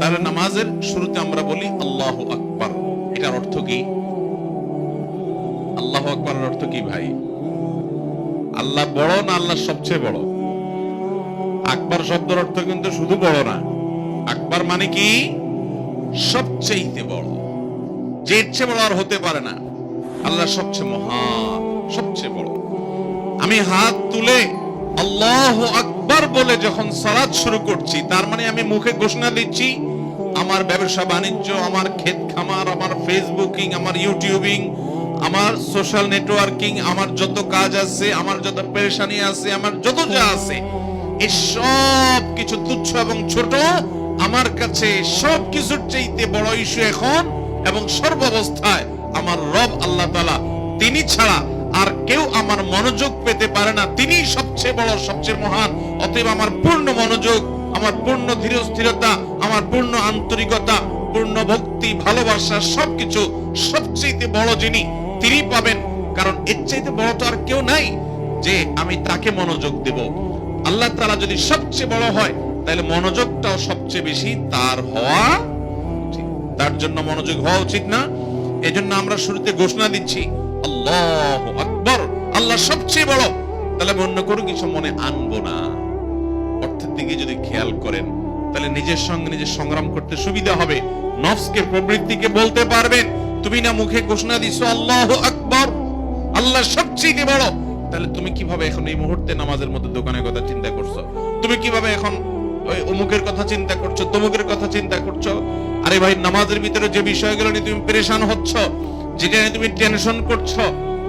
তাহলে নামাজের শুরুতে আমরা বলি আল্লাহ আকবার। এটার অর্থ কি? আল্লাহ আকবরের অর্থ কি ভাই? আল্লাহ বড় না আল্লাহ সবচেয়ে বড়? আকবর শব্দের অর্থ কিন্তু শুধু বড় না। আকবর মানে কি? সবচেয়ে বড়। যে ইচ্ছে বড় আর হতে পারে না। আল্লাহ সবচেয়ে মহান, সবচেয়ে বড়। আমি হাত তুলে আল্লাহ আকবার বলে যখন সালাদ শুরু করছি, তার মানে আমি মুখে ঘোষণা দিচ্ছি, আমার ব্যবসা বাণিজ্য, আমার ক্ষেত খামার, আমার ফেসবুকিং, আমার ইউটিউবিং, আমার সোশ্যাল নেটওয়ার্কিং, আমার যত কাজ আছে, আমার যত পেরেশানি আছে, আমার যত যা আছে এই সব কিছু তুচ্ছ এবং ছোট, আমার কাছে সব কিছুর চাইতে বড় ইস্যু এখন এবং সর্বাবস্থায় আমার রব আল্লাহ তালা তিনি ছাড়া আর কেউ আমার মনোযোগ পেতে পারে না। তিনি সবচেয়ে বড়, সবচেয়ে মহান অতএব আমার পূর্ণ মনোযোগ, আমার পূর্ণ ধীর স্থিরতা আমার পূর্ণ আন্তরিকতা, পূর্ণ ভক্তি, ভালোবাসা, সবকিছু সবচেয়ে বড় যিনি, তিনি পাবেন। কারণ এর চাইতে বড় তো আর কেউ নাই যে আমি তাকে মনোযোগ দেব। আল্লাহ তাআলা যদি সবচেয়ে বড় হয়, তাহলে মনোযোগটাও সবচেয়ে বেশি তার হওয়া। তার জন্য মনোযোগ হওয়া উচিত না। এজন্য আমরা শুরুতে ঘোষণা দিচ্ছি, আল্লাহ আকবর, আল্লাহ সবচেয়ে বড়। তাহলে অন্য কোনো কিছু মনে আনব না। অর্থের দিকে যদি খেয়াল করেন, তাহলে নিজের সঙ্গে নিজে সংগ্রাম করতে সুবিধা হবে। নফসকে, প্রবৃত্তিকে বলতে পারবেন, তুমি না মুখে ঘোষণা দিছো আল্লাহ আকবর? আল্লাহ সবচেয়ে বড়। তাহলে তুমি কীভাবে এখন এই মুহূর্তে নামাজের মধ্যে দোকানের কথা চিন্তা করছ? তুমি কীভাবে এখন ওই অমুকের কথা চিন্তা করছ, তমুকের কথা চিন্তা করছ? আরে ভাই, নামাজের ভিতরে যে বিষয়গুলো নিয়ে তুমি পেরেশান হচ্ছ, যেটা নিয়ে তুমি টেনশন করছ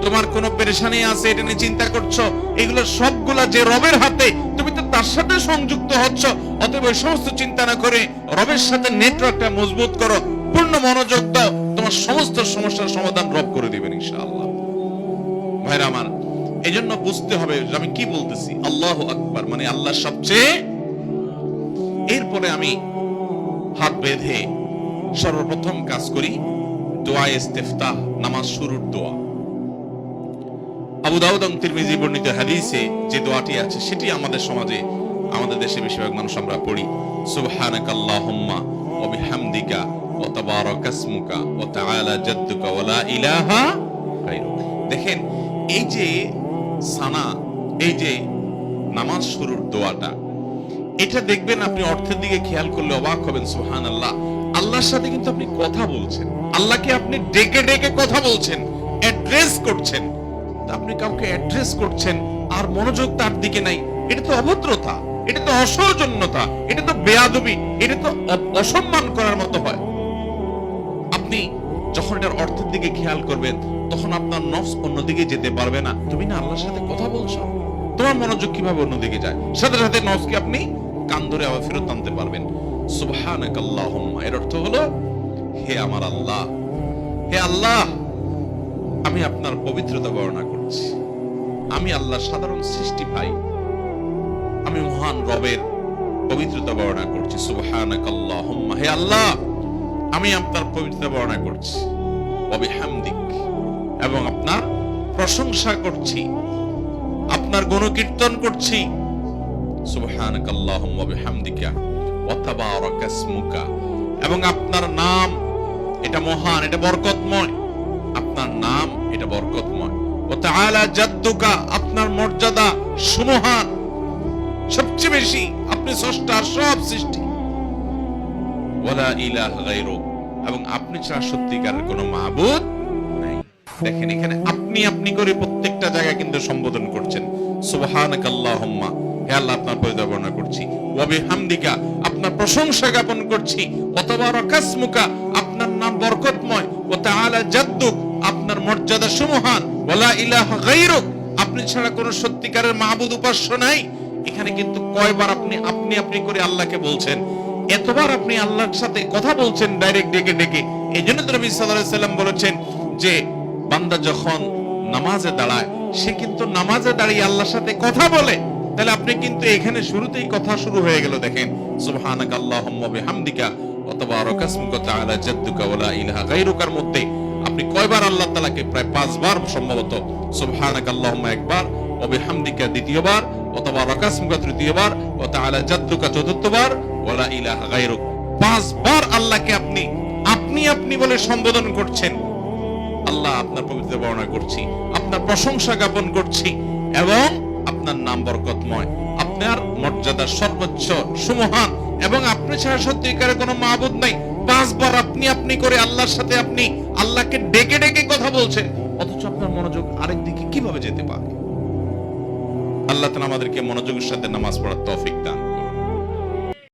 তোমার কোনো পেরেশানি আছে, এটা নিয়ে চিন্তা করছ? এগুলো সবগুলা যে রবের হাতে, তুমি তো তার সাথে সংযুক্ত হচ্ছ। অতএব ওই সমস্ত চিন্তা না করে রবের সাথে নেটওয়ার্কটা মজবুত করো, পূর্ণ মনোযোগ দাও, তোমার সমস্ত সমস্যার সমাধান রব করে দিবেন ইনশাআল্লাহ। ভাইরা আমার এই জন্য বুঝতে হবে, আমি কি বলতেছি? আল্লাহ আকবার মানে আল্লাহ সবচেয়ে। এরপরে আমি হাত বেঁধে সর্বপ্রথম কাজ করি, দোয়া ইস্তেফতাহ, নামাজ শুরুর দোয়া। আবু দাউদ তিরমিজি বর্ণিত হাদিসে যে দোয়াটি আছে, সেটি আমাদের সমাজে, আমাদের দেশে বেশিরভাগ মানুষ আমরা পড়ি। সুবহানাক আল্লাহুম্মা ওয়া বিহামদিকা ওয়া তাবারাকা ওয়া তাআলা জাদ্দুকা ওয়া লা ইলাহা গায়রুক। দেখেন, এই যে সানা, এই যে নামাজ শুরুর দোয়াটা, এটা দেখবেন আপনি অর্থের দিকে খেয়াল করলে অবাক হবেন সুহান আল্লাহ আল্লাহর সাথে কিন্তু আপনি কথা বলছেন। আল্লাহকে আপনি ডেকে ডেকে কথা বলছেন, অ্যাড্রেস করছেন। আপনি কাউকে অ্যাড্রেস করছেন, আর মনোযোগ তার দিকে নাই। এটা তো অভদ্রতা, এটা তো অসৌজন্যতা, এটা তো বেয়াদবি, এটা তো অসম্মান করার মতো হয়। আপনি যখন এটার অর্থের দিকে খেয়াল করবেন, তখন আপনার নফস অন্যদিকে যেতে পারবে না। তুমি না আল্লাহর সাথে কথা বলছো? তোমার মনোযোগ কীভাবে অন্যদিকে যায়? সাথে সাথে নফসকে আপনি কান ধরে আবার ফেরত আনতে পারবেন। সুবহানাক আল্লাহুম্মা এর অর্থ হলো, হে আমার আল্লাহ, হে আল্লাহ, আমি আপনার পবিত্রতা বর্ণনা আমি আল্লাহ সাধারণ সৃষ্টি ভাই। আমি মহান রবের পবিত্রতা বর্ণনা করছি। সুবহানাক আল্লাহুম্মা হে আল্লাহ, আমি আপনার পবিত্রতা বর্ণনা করছি। অবিহামদিক এবং আপনার প্রশংসা করছি। আপনার গুণকীর্তন করছি। সুবহানাক আল্লাহুম্মা ওয়া বিহামদিকা। ওয়া তাবারাকা ইসমুকা। এবং আপনার নাম, এটা মহান, এটা বরকতময়। আপনার নাম, এটা বরকতময়। আপনার মর্যাদা সুমহান। সবচেয়ে বেশি আপনি স্রষ্টার সব সৃষ্টি। ইলাহা এবং আপনি ছাড়া সত্যিকারের কোনো নাই। দেখেন, এখানে আপনি আপনি করে প্রত্যেকটা জায়গায় কিন্তু সম্বোধন করছেন। সুবহানাক আল্লাহুম্মা হে আল্লাহ, আপনার করছি। ওয়া বিহামদিকা, আপনার প্রশংসা জ্ঞাপন করছি। অথবা রাকাসমুকা আপনার নাম বরকতময়। ওয়া তাআলা জাদ্দুক মর্যাদা সুমহান। ওয়ালা ইলাহা গায়রুক। আপনি ছাড়া কোনো সত্যিকারের মাবুদ উপাস্য নাই। এখানে কিন্তু কয়বার আপনি আপনি আপনি করে আল্লাহকে বলছেন। এতবার আপনি আল্লাহর সাথে কথা বলছেন ডাইরেক্ট ডেকে ডেকে। এই জন্য তো নবী সাল্লাল্লাহু আলাইহি সাল্লাম বলেছেন যে, বান্দা যখন নামাজে দাঁড়ায়, সে কিন্তু নামাজে দাঁড়িয়ে আল্লাহর সাথে কথা বলে। তাহলে আপনি কিন্তু এখানে শুরুতেই কথা শুরু হয়ে গেল, দেখেন। সুবহানাক আল্লাহুম্মা বিহামদিকা ওয়া তাবারাকা ইসমুকা তাআলা জাদ্দুকা ওয়া লা ইলাহা গায়রুকার মধ্যে। আপনি কয়বার আল্লাহ তাআলাকে প্রায় পাঁচবার সম্ভবত সুবহানাক আল্লাহুম্মা একবার, ওয়া বিহামদিকা দ্বিতীয়বার, ওয়া তাবারাকা ইসমুকা তৃতীয়বার, ওয়া তাআলা জাদ্দুকা চতুর্থবার, ওয়া লা ইলাহা গায়রুক। পাঁচবার আল্লাহকে আপনি আপনি আপনি বলে সম্বোধন করছেন। আল্লাহ আপনার পবিত্র বর্ণনা করছি, আপনার প্রশংসা জ্ঞাপন করছি এবং আপনার নাম বরকতময়, আপনার মর্যাদা সর্বোচ্চ, সুমহান এবং আপনি ছাড়া সত্যিকারের কোনো মাহবুদ নাই। পাঁচবার আপনি আপনি করে আল্লাহর সাথে আপনি আল্লাহকে ডেকে ডেকে কথা বলছে। অথচ আপনার মনোযোগ আরেক দিকে কীভাবে যেতে পারে? আল্লাহ তালা আমাদেরকে মনোযোগের সাথে নামাজ পড়ার তৌফিক দান